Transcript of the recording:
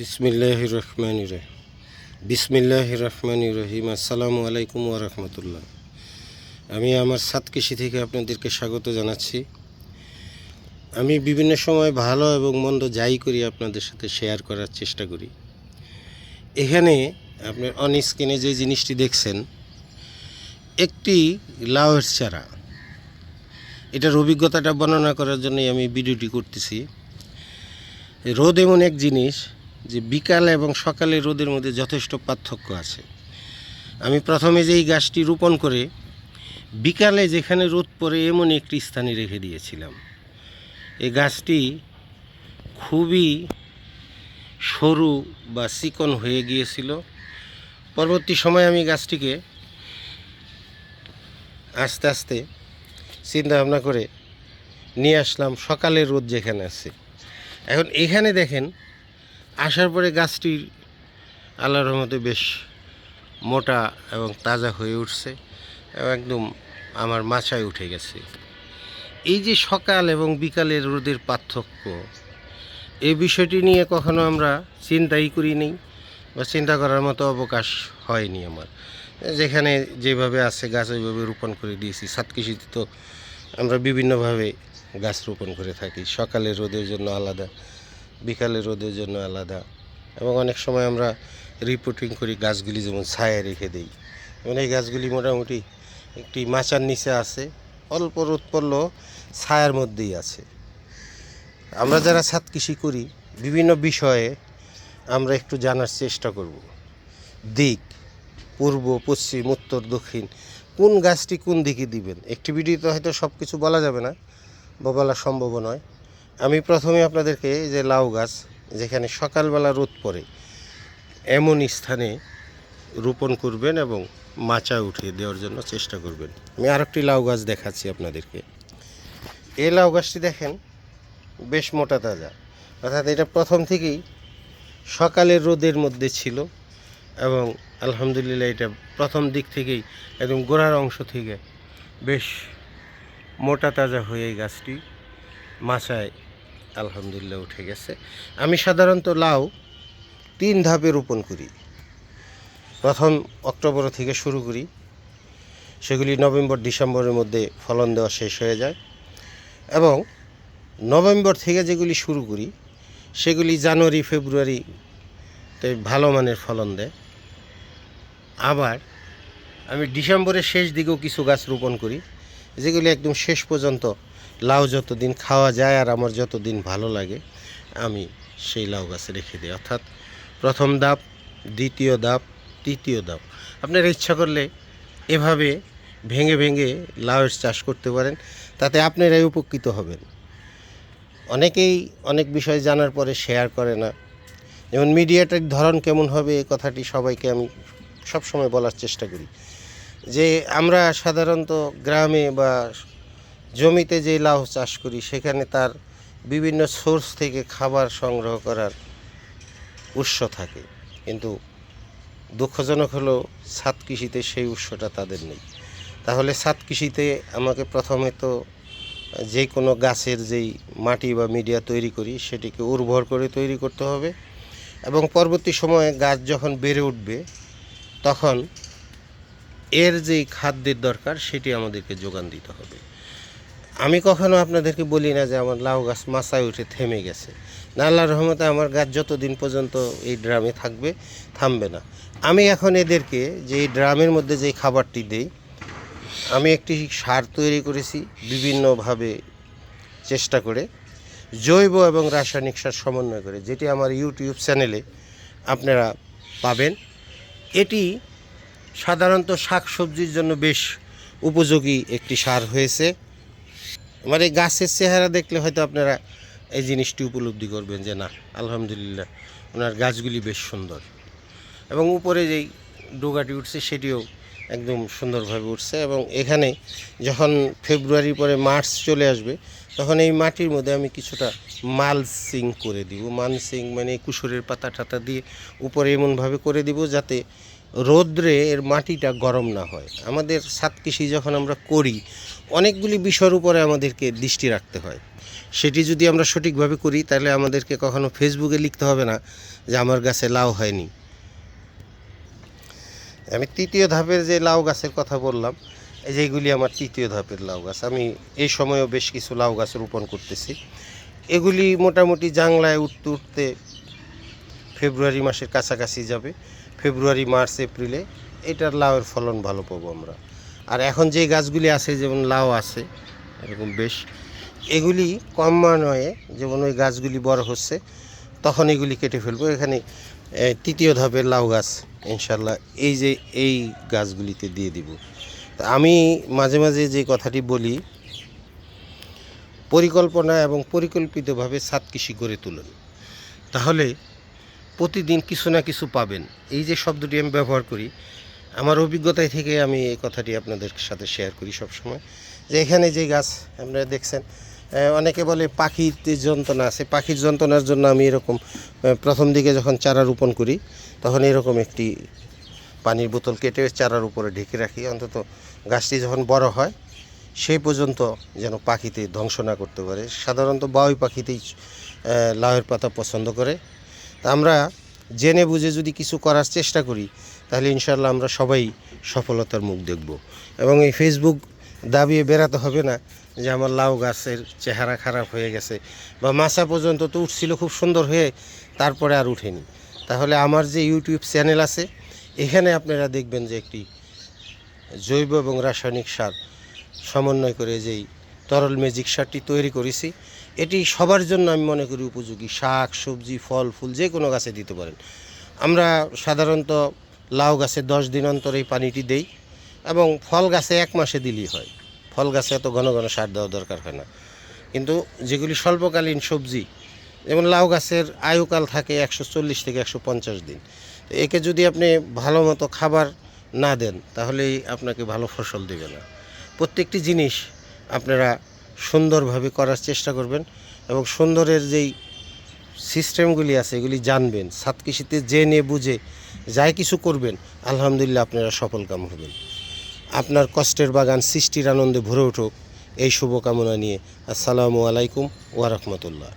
বিসমিল্লাহ রহমান বিসমিল্লাহ রহমান রহিম আসসালামু আলাইকুম ওরহমতুল্লাহ আমি আমার সাত কৃষি থেকে আপনাদেরকে স্বাগত জানাচ্ছি। আমি বিভিন্ন সময় ভালো এবং মন্দ যাই করি আপনাদের সাথে শেয়ার করার চেষ্টা করি। এখানে আপনার অন স্ক্রিনে যে জিনিসটি দেখছেন, একটি লাউয়ের চারা। এটার অভিজ্ঞতাটা বর্ণনা করার জন্যই আমি ভিডিওটি করতেছি। রোদ এমন এক জিনিস যে বিকাল এবং সকালে রোদের মধ্যে যথেষ্ট পার্থক্য আছে। আমি প্রথমে যেই গাছটি রোপণ করে বিকালে যেখানে রোদ পড়ে এমন একটি স্থানে রেখে দিয়েছিলাম। এই গাছটি খুবই সরু বা চিকন হয়ে গিয়েছিল। পরবর্তী সময় আমি গাছটিকে আস্তে আস্তে চিন্তা ভাবনা করে নিয়ে আসলাম সকালের রোদ যেখানে আছে। এখন এখানে দেখেন আসার পরে গাছটি আল্লাহর রহমতে বেশ মোটা এবং তাজা হয়ে উঠছে এবং একদম আমার মাচায় উঠে গেছে। এই যে সকাল এবং বিকালের রোদের পার্থক্য এই বিষয়টি নিয়ে কখনো আমরা চিন্তাই করি নেই বা চিন্তা করার মতো অবকাশ হয়নি আমার। যেখানে যেভাবে আছে গাছ ওইভাবে রোপণ করে দিয়েছি। সাত কৃষিতে তো আমরা বিভিন্নভাবে গাছ রোপণ করে থাকি। সকালে রোদের জন্য আলাদা বিকালে রোদের জন্য আলাদা। এবং অনেক সময় আমরা রিপোর্টিং করি গাছগুলি যেমন ছায়া রেখে দিই। এবং এই গাছগুলি মোটামুটি একটি মাচার নিচে আছে, অল্প রোদ পড়লেও ছায়ার মধ্যেই আছে। আমরা যারা ছাদ কৃষি করি, বিভিন্ন বিষয়ে আমরা একটু জানার চেষ্টা করব। দিক, পূর্ব, পশ্চিম, উত্তর, দক্ষিণ, কোন গাছটি কোন দিকে দিবেন? একটি ভিডিওতে হয়তো সব কিছু বলা যাবে না, বা বলা সম্ভব নয়। আমি প্রথমে আপনাদেরকে যে লাউ গাছ, যেখানে সকালবেলা রোদ পড়ে, এমন স্থানে রোপণ করবেন এবং মাচা উঠিয়ে দেওয়ার জন্য চেষ্টা করবেন। আমি আরেকটি লাউ গাছ দেখাচ্ছি আপনাদেরকে। এই লাউ গাছটি দেখেন, বেশ মোটা তাজা। অর্থাৎ এটা প্রথম থেকেই সকালের রোদের মধ্যে ছিল এবং আলহামদুলিল্লাহ এটা প্রথম দিক থেকেই একদম গোড়ার অংশ থেকে বেশ মোটা তাজা হয়ে এই গাছটি মাচায় আলহামদুলিল্লাহ উঠে গেছে। আমি সাধারণত লাউ তিন ধাপে রোপণ করি। প্রথম অক্টোবর থেকে শুরু করি। সেগুলি নভেম্বর, ডিসেম্বরের মধ্যে ফলন দেওয়া শেষ হয়ে যায়। এবং নভেম্বর থেকে যেগুলি শুরু করি, সেগুলি জানুয়ারি ফেব্রুয়ারিতে ভালো মানের ফলন দেয়। আবার আমি ডিসেম্বরের শেষ দিকেও কিছু গাছ রোপণ করি, যেগুলি একদম শেষ পর্যন্ত লাউ যতদিন খাওয়া যায় আর আমার যতদিন ভালো লাগে, আমি সেই লাউ গাছে রেখে দিই। অর্থাৎ প্রথম ধাপ, দ্বিতীয় ধাপ, তৃতীয় ধাপ। আপনারা ইচ্ছা করলে এভাবে ভেঙে ভেঙে লাউয়ের চাষ করতে পারেন, তাতে আপনারাই উপকৃত হবেন। অনেকেই অনেক বিষয় জানার পরে শেয়ার করে না। যেমন মিডিয়াটার ধরন কেমন হবে, এ কথাটি সবাইকে আমি সবসময় বলার চেষ্টা করি। যে আমরা সাধারণত গ্রামে বা জমিতে যে লাউ চাষ করি, সেখানে তার বিভিন্ন সোর্স থেকে খাবার সংগ্রহ করার উৎস থাকে। কিন্তু দুঃখজনক হলো ছাদ কৃষিতে সেই উৎসটা তাদের নেই। তাহলে ছাদ কৃষিতে আমাকে প্রথমে তো যে কোনো গাছের যেই মাটি বা মিডিয়া তৈরি করি, সেটিকে উর্বর করে তৈরি করতে হবে এবং পরবর্তী সময়ে গাছ যখন বেড়ে উঠবে, তখন এর যেই খাদ্যের দরকার, সেটি আমাদেরকে যোগান দিতে হবে। আমি কখনো আপনাদেরকে বলি না যে আমার লাউ গাছ মাচায় উঠে থেমে গেছে। না আল্লাহ রহমতে আমার গাছ যতদিন পর্যন্ত এই ড্রামে থাকবে, থামবে না। আমি এখন এদেরকে যে এই ড্রামের মধ্যে যে খাবারটি দেই, আমি একটি সার তৈরি করেছি বিভিন্নভাবে চেষ্টা করে, জৈব এবং রাসায়নিক সার সমন্বয় করে, যেটি আমার ইউটিউব চ্যানেলে আপনারা পাবেন। এটি সাধারণত শাকসবজির জন্য বেশ উপযোগী একটি সার হয়েছে। মানে গাছের চেহারা দেখলে হয়তো আপনারা এই জিনিসটি উপলব্ধি করবেন যে না, আলহামদুলিল্লাহ, ওনার গাছগুলি বেশ সুন্দর। এবং উপরে যেই ডোগাটি উঠছে সেটিও একদম সুন্দরভাবে উঠছে এবং এখানে যখন ফেব্রুয়ারি পরে মার্চ চলে আসবে, তখন এই মাটির মধ্যে আমি কিছুটা মালসিং করে দিব। মালসিং মানে কুসুরের পাতা টাতা দিয়ে উপরে এমনভাবে করে দিব যাতে রৌদ্রে এর মাটিটা গরম না হয়। আমাদের সাত কৃষি যখন আমরা করি, অনেকগুলি বিষয়ের উপরে আমাদেরকে দৃষ্টি রাখতে হয়। সেটি যদি আমরা সঠিকভাবে করি, তাহলে আমাদেরকে কখনো ফেসবুকে লিখতে হবে না যে আমার গাছে লাউ হয়নি। আমি তৃতীয় ধাপের যে লাউ গাছের কথা বললাম যেগুলি আমার তৃতীয় ধাপের লাউ গাছ, আমি এই সময়ও বেশ কিছু লাউ গাছ রোপণ করতেছি। এগুলি মোটামুটি জাংলায় উঠতে উঠতে ফেব্রুয়ারি মাসের কাছাকাছি যাবে। ফেব্রুয়ারি, মার্চ, এপ্রিলে এটার লাউয়ের ফলন ভালো পাবো আমরা। আর এখন যে গাছগুলি আছে, যেমন লাউ আছে, এরকম বেশ, এগুলি কম মানয়ে যেমন ওই গাছগুলি বড় হচ্ছে, তখন এগুলি কেটে ফেলব। এখানে তৃতীয় ধাপের লাউ গাছ ইনশাল্লাহ এই যে, এই গাছগুলিতে দিয়ে দিব। আমি মাঝে মাঝে যে কথাটি বলি, পরিকল্পনা এবং পরিকল্পিতভাবে সাত কৃষি গড়ে তুলুন। তাহলে প্রতিদিন কিছু না কিছু পাবেন। এই যে শব্দটি আমি ব্যবহার করি, আমার অভিজ্ঞতায় থেকে আমি এই কথাটি আপনাদের সাথে শেয়ার করি সব সময় যে এখানে যে গাছ আপনারা দেখছেন অনেকে বলে পাখির যন্ত্রণা আছে, পাখির যন্ত্রণার জন্য আমি এরকম প্রথম দিকে যখন চারা রোপণ করি, তখন এরকম একটি পানির বোতল কেটে চারার উপরে ঢেকে রাখি। অন্তত গাছটি যখন বড় হয়, সেই পর্যন্ত যেন পাখিতে ধ্বংস না করতে পারে। সাধারণত বাউই পাখিতেই লাউয়ের পাতা পছন্দ করে। আমরা জেনে বুঝে যদি কিছু করার চেষ্টা করি, তাহলে ইনশাল্লাহ আমরা সবাই সফলতার মুখ দেখব। এবং এই ফেসবুক দাবিয়ে বেড়াতে হবে না যে আমার লাউ গাছের চেহারা খারাপ হয়ে গেছে বা মাছা পর্যন্ত তো উঠছিল খুব সুন্দর হয়ে তারপরে আর উঠেনি। তাহলে আমার যে ইউটিউব চ্যানেল আছে, এখানে আপনারা দেখবেন যে একটি জৈব এবং রাসায়নিক সার সমন্বয় করে যেই তরল ম্যাজিক সারটি তৈরি করেছি। এটি সবার জন্য আমি মনে করি উপযোগী। শাক, সবজি, ফল, ফুল যে কোনো গাছে দিতে পারেন। আমরা সাধারণত লাউ গাছে দশ দিন অন্তর এই পানিটি দেই এবং ফল গাছে এক মাসে দিলেই হয়। ফল গাছে এত ঘন ঘন সার দেওয়া দরকার হয় না। কিন্তু যেগুলি স্বল্পকালীন সবজি, যেমন লাউ গাছের আয়ুকাল থাকে একশো চল্লিশ থেকে একশো পঞ্চাশ দিন। তো একে যদি আপনি ভালো মতো খাবার না দেন, তাহলেই আপনাকে ভালো ফসল দেবে না। প্রত্যেকটি জিনিস আপনারা সুন্দরভাবে করার চেষ্টা করবেন এবং সুন্দরের যেই সিস্টেমগুলি আছে, এগুলি জানবেন। সাত কৃষিতে জেনে বুঝে যাই কিছু করবেন, আলহামদুলিল্লাহ আপনারা সফল কাম হবেন। আপনার কষ্টের বাগান, সৃষ্টির আনন্দে ভরে উঠুক। এই শুভকামনা নিয়ে আসসালামু আলাইকুম ওয়া রাহমাতুল্লাহ।